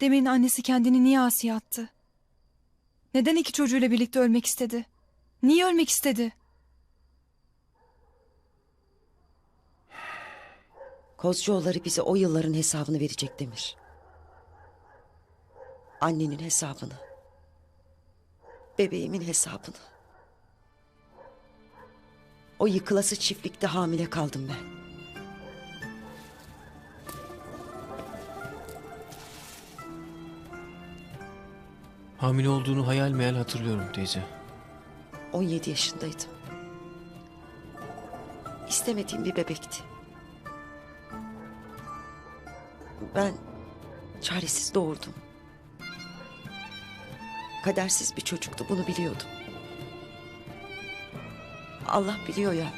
Demir'in annesi kendini niye Asiye attı? Neden iki çocuğuyla birlikte ölmek istedi? Niye ölmek istedi? Kozcuoğulları bize o yılların hesabını verecek Demir. Annenin hesabını. Bebeğimin hesabını. O yıkılası çiftlikte hamile kaldım ben. Hamile olduğunu hayal meyal hatırlıyorum teyze. 17 yaşındaydım. İstemediğim bir bebekti. Ben çaresiz doğurdum. Kadersiz bir çocuktu bunu biliyordum. Allah biliyor ya.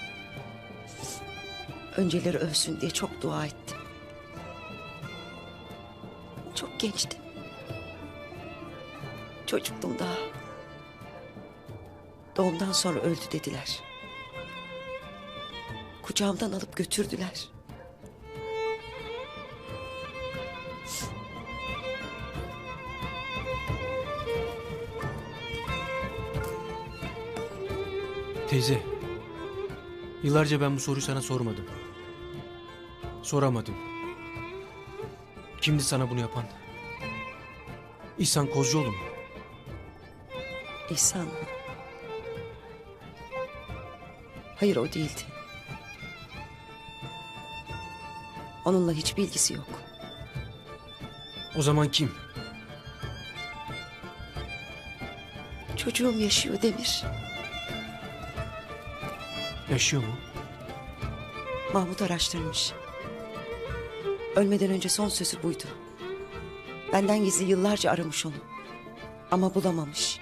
Önceleri ölsün diye çok dua ettim. Çok gençtim. Çocuktum daha. Doğumdan sonra öldü dediler. Kucağımdan alıp götürdüler. Teyze. Yıllarca ben bu soruyu sana sormadım. Soramadım. Kimdi sana bunu yapan? İhsan Kozcuoğlu mu? İhsan mı? Hayır o değildi. Onunla hiç bilgisi yok. O zaman kim? Çocuğum yaşıyor Demir. Yaşıyor mu? Mahmut araştırmış. Ölmeden önce son sözü buydu. Benden gizli yıllarca aramış onu. Ama bulamamış.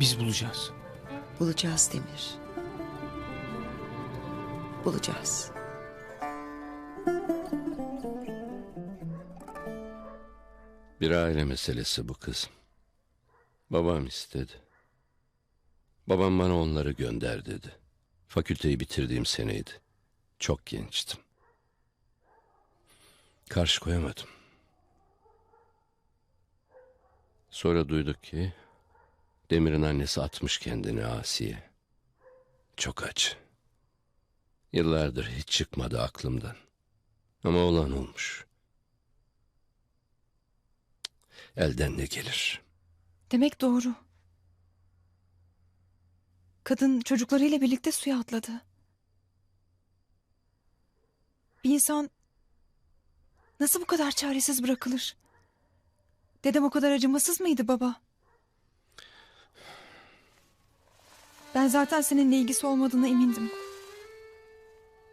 Biz bulacağız. Bulacağız Demir. Bulacağız. Bir aile meselesi bu kızım. Babam istedi. Babam bana onları gönder dedi. Fakülteyi bitirdiğim seneydi. Çok gençtim. Karşı koyamadım. Sonra duyduk ki Demir'in annesi atmış kendini Asiye. Çok acı. Yıllardır hiç çıkmadı aklımdan. Ama olan olmuş. Elden ne gelir? Demek doğru. Kadın çocuklarıyla birlikte suya atladı. Bir insan nasıl bu kadar çaresiz bırakılır? Dedem o kadar acımasız mıydı baba? Ben zaten seninle ilgisi olmadığına emindim.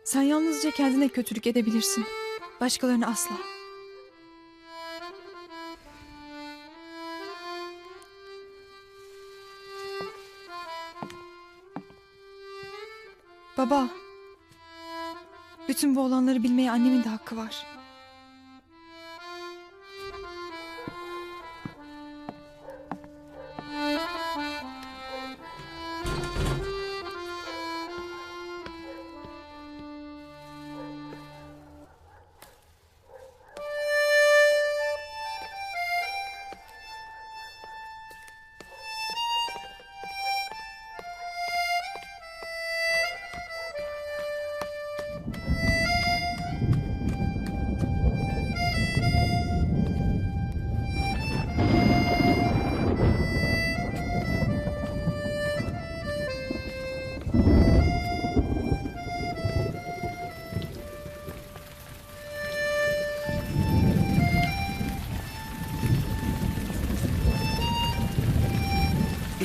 Sen yalnızca kendine kötülük edebilirsin. Başkalarına asla. Baba. Bütün bu olanları bilmeye annemin de hakkı var.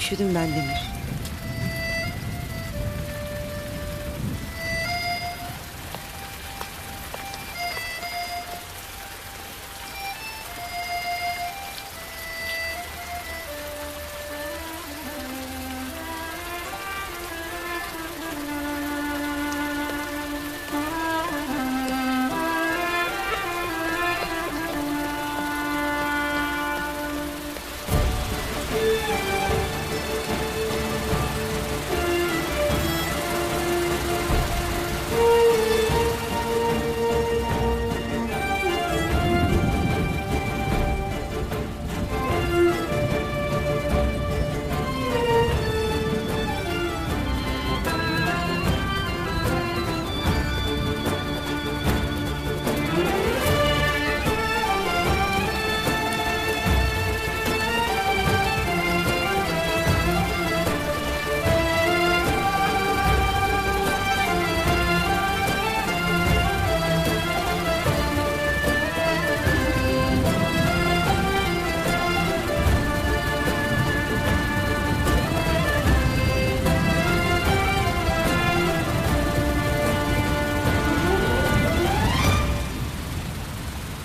Üşüdüm ben Demir.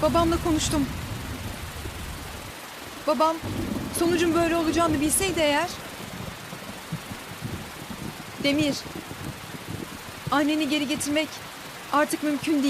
Babamla konuştum. Babam sonucun böyle olacağını bilseydi eğer... Demir, anneni geri getirmek artık mümkün değil.